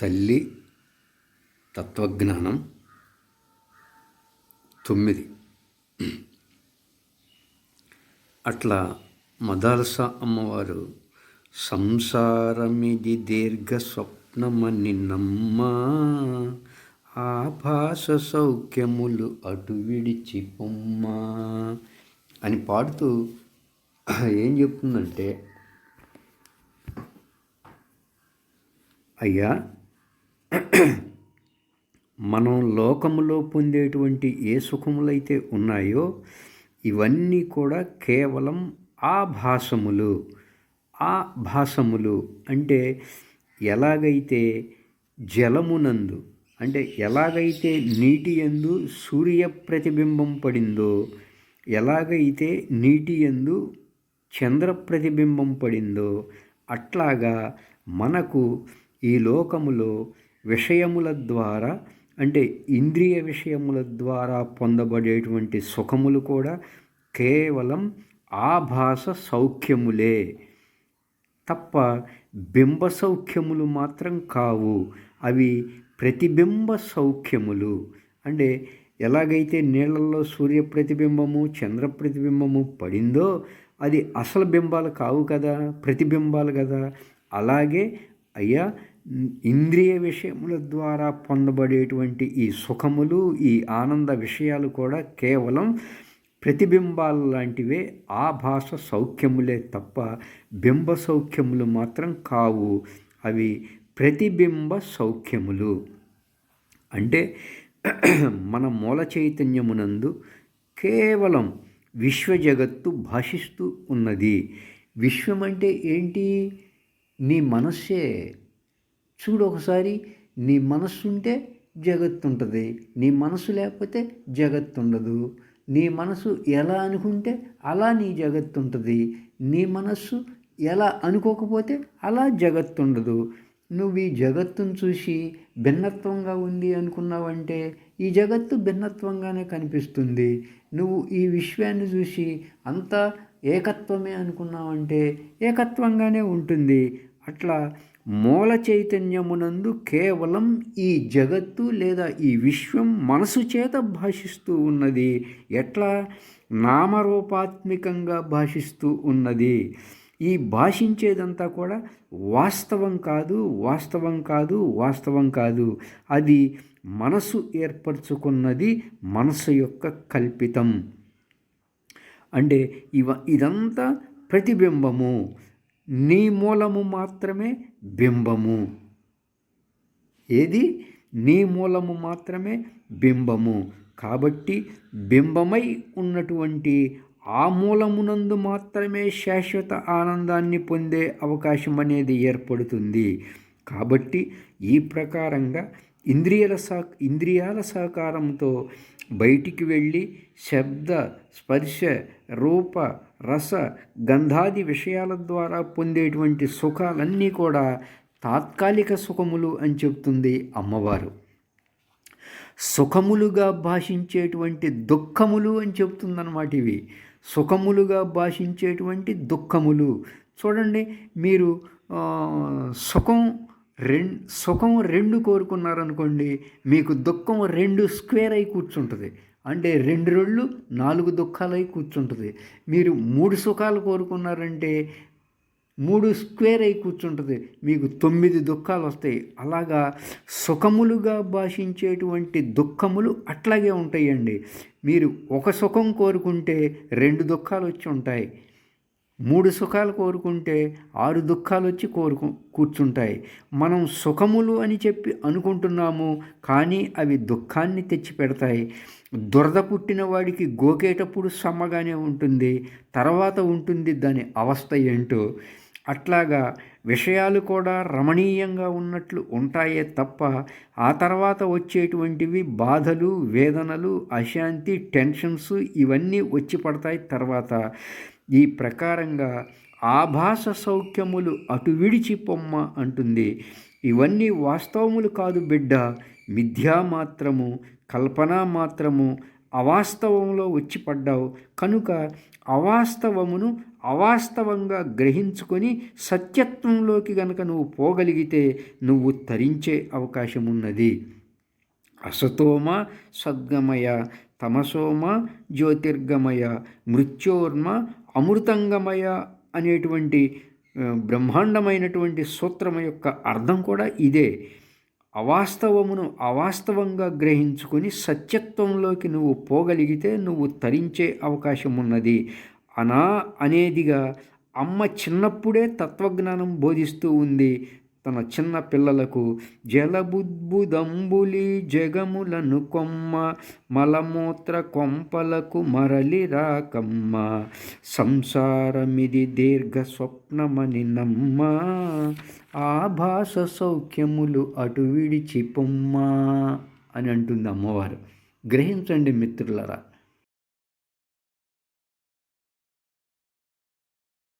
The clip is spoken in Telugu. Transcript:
తల్లి తత్వజ్ఞానం తొమ్మిది. అట్లా మదర్స అమ్మవారు సంసారమిది దీర్ఘ స్వప్నమని నమ్మా ఆభాస సౌఖ్యములు అటు విడిచి పొమ్మా అని పాడుతూ ఏం చెప్తుందంటే అయ్యా మనం లోకములో పొందేటువంటి ఏ సుఖములైతే ఉన్నాయో ఇవన్నీ కూడా కేవలం ఆభాసములు ఆ భాషములు అంటే ఎలాగైతే జలమునందు అంటే ఎలాగైతే నీటి ఎందు సూర్య ప్రతిబింబం పడిందో ఎలాగైతే నీటి ఎందు చంద్ర ప్రతిబింబం పడిందో అట్లాగా మనకు ఈ లోకములో విషయముల ద్వారా అంటే ఇంద్రియ విషయముల ద్వారా పొందబడేటువంటి సుఖములు కూడా కేవలం ఆభాస సౌఖ్యములే. తప్ప బింబ సౌఖ్యములు మాత్రం కావు. అవి ప్రతిబింబ సౌఖ్యములు. అంటే ఎలాగైతే నీళ్ళల్లో సూర్య ప్రతిబింబము చంద్ర ప్రతిబింబము పడిందో అది అసలు బింబాలు కావు కదా ప్రతిబింబాలు కదా. అలాగే అయ్యా ఇంద్రియ విషయముల ద్వారా పొందబడేటువంటి ఈ సుఖములు ఈ ఆనంద విషయాలు కూడా కేవలం ప్రతిబింబాలు లాంటివే ఆ భాష సౌఖ్యములే తప్ప బింబ సౌఖ్యములు మాత్రం కావు. అవి ప్రతిబింబ సౌఖ్యములు. అంటే మన మూల చైతన్యమునందు కేవలం విశ్వ జగత్తు భాషిస్తూ ఉన్నది. విశ్వం అంటే ఏంటి? నీ మనస్సే చూడు ఒకసారి నీ మనస్సు ఉంటే జగత్తు ఉంటుంది నీ మనసు లేకపోతే జగత్తు ఉండదు నీ మనసు ఎలా అనుకుంటే అలా నీ జగత్తు ఉంటుంది నీ మనస్సు ఎలా అనుకోకపోతే అలా జగత్తు ఉండదు నువ్వు ఈ జగత్తును చూసి భిన్నత్వంగా ఉంది అనుకున్నావంటే ఈ జగత్తు భిన్నత్వంగానే కనిపిస్తుంది. నువ్వు ఈ విశ్వాన్ని చూసి అంతా ఏకత్వమే అనుకున్నావంటే ఏకత్వంగానే ఉంటుంది. అట్లా మూల చైతన్యమునందు కేవలం ఈ జగత్తు లేదా ఈ విశ్వం మనసు చేత భాషిస్తూ ఉన్నది. ఎట్లా? నామరూపాత్మికంగా భాషిస్తూ ఉన్నది. ఈ భాషించేదంతా కూడా వాస్తవం కాదు వాస్తవం కాదు వాస్తవం కాదు. అది మనసు ఏర్పరచుకున్నది మనసు యొక్క కల్పితం. అంటే ఇవ ఇదంతా ప్రతిబింబము. నీ మూలము మాత్రమే బింబము. ఏది? నీ మూలము మాత్రమే బింబము. కాబట్టి బింబమై ఉన్నటువంటి ఆ మూలమునందు మాత్రమే శాశ్వత ఆనందాన్ని పొందే అవకాశం అనేది ఏర్పడుతుంది. కాబట్టి ఈ ప్రకారంగా ఇంద్రియాల సహ ఇంద్రియాల సహకారంతో బయటికి వెళ్ళి శబ్ద స్పర్శ రూప రస గంధాది విషయాల ద్వారా పొందేటువంటి సుఖాలన్నీ కూడా తాత్కాలిక సుఖములు అని చెప్తుంది అమ్మవారు. సుఖములుగా భాషించేటువంటి దుఃఖములు అని చెప్తుందన్నమాట ఇవి. సుఖములుగా భాషించేటువంటి దుఃఖములు. చూడండి మీరు సుఖం రెండు సుఖం రెండు కోరుకున్నారనుకోండి మీకు దుఃఖం రెండు స్క్వేర్ అయి కూర్చుంటుంది. అంటే రెండు రెండు నాలుగు దుఃఖాలై కూర్చుంటుంది. మీరు మూడు సుఖాలు కోరుకున్నారంటే మూడు స్క్వేర్ అయి కూర్చుంటుంది. మీకు తొమ్మిది దుఃఖాలు వస్తాయి. అలాగా సుఖములుగా భాషించేటువంటి దుఃఖములు అట్లాగే ఉంటాయండి. మీరు ఒక సుఖం కోరుకుంటే రెండు దుఃఖాలు వచ్చి ఉంటాయి. మూడు సుఖాలు కోరుకుంటే ఆరు దుఃఖాలు వచ్చి కోరుకు కూర్చుంటాయి. మనం సుఖములు అని చెప్పి అనుకుంటున్నాము కానీ అవి దుఃఖాన్ని తెచ్చి పెడతాయి. దురద పుట్టిన వాడికి గోకేటప్పుడు సమ్మగానే ఉంటుంది తర్వాత ఉంటుంది దాని అవస్థ ఏంటో. అట్లాగా విషయాలు కూడా రమణీయంగా ఉన్నట్లు ఉంటాయే తప్ప ఆ తర్వాత వచ్చేటువంటివి బాధలు వేదనలు అశాంతి టెన్షన్స్ ఇవన్నీ వచ్చి పడతాయి తర్వాత. ఈ ప్రకారంగా ఆభాస సౌఖ్యములు అటు విడిచి పొమ్మ అంటుంది. ఇవన్నీ వాస్తవములు కాదు బిడ్డ. మిథ్యా మాత్రము కల్పన మాత్రము అవాస్తవంలో వచ్చి పడ్డావు. కనుక అవాస్తవమును అవాస్తవంగా గ్రహించుకొని సత్యత్వంలోకి గనక నువ్వు పోగలిగితే నువ్వు తరించే అవకాశం ఉన్నది అసతోమ సద్గమయ తమసోమ జ్యోతిర్గమయ మృత్యోర్మ అమృతంగమయ అనేటువంటి బ్రహ్మాండమైనటువంటి సూత్రం యొక్క అర్థం కూడా ఇదే. అవాస్తవమును అవాస్తవంగా గ్రహించుకొని సత్యత్వంలోకి నువ్వు పోగలిగితే నువ్వు తరించే అవకాశం ఉన్నది అనా అనేదిగా అమ్మ చిన్నప్పుడే తత్వజ్ఞానం బోధిస్తూ ఉంది. తన చిన్న పిల్లలకు జలబుద్బుదంబులి జగములను కొమ్మ మలమూత్ర కొంపలకు మరలి రాకమ్మ. సంసారమిది దీర్ఘ స్వప్నమని నమ్మ ఆభాస సౌఖ్యములు అటు విడిచి పొమ్మ అని అంటుంది అమ్మవారు. గ్రహించండి మిత్రులరా